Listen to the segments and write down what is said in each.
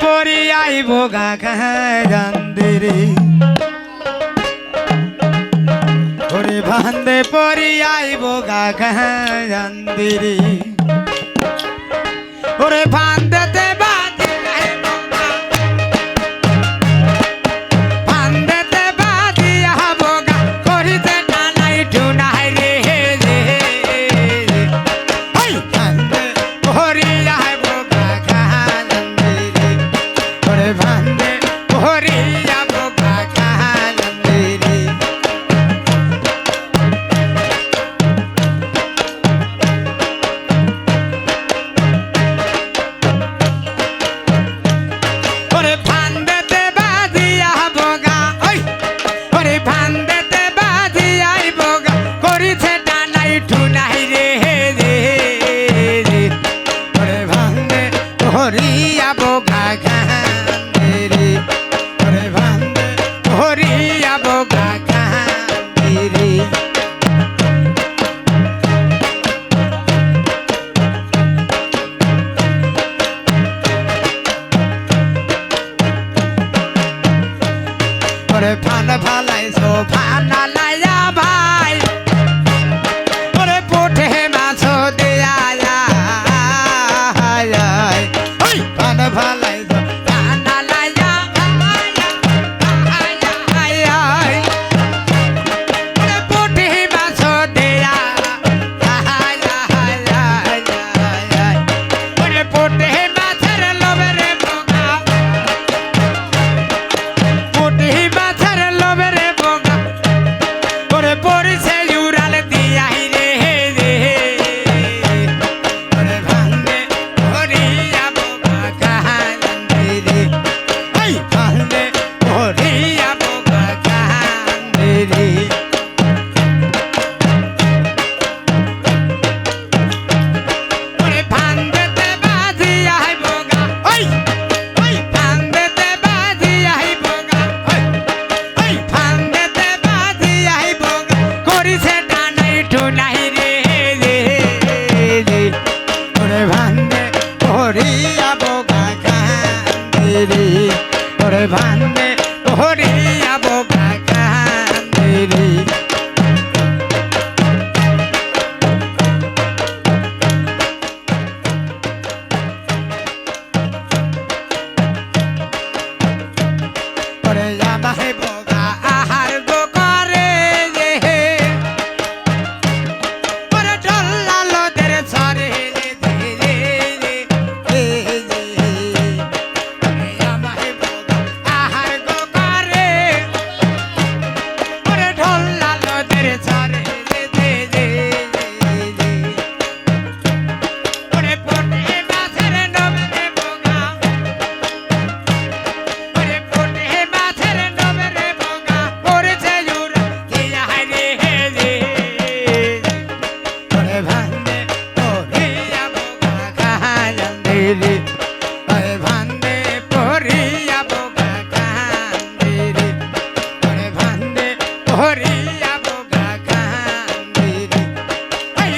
পরি আইব গান্ধেরে। ওরে ভান্দে পরি আইব গান্ধেরে। ওরে ভান water, panda, panda, so panda.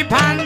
pan.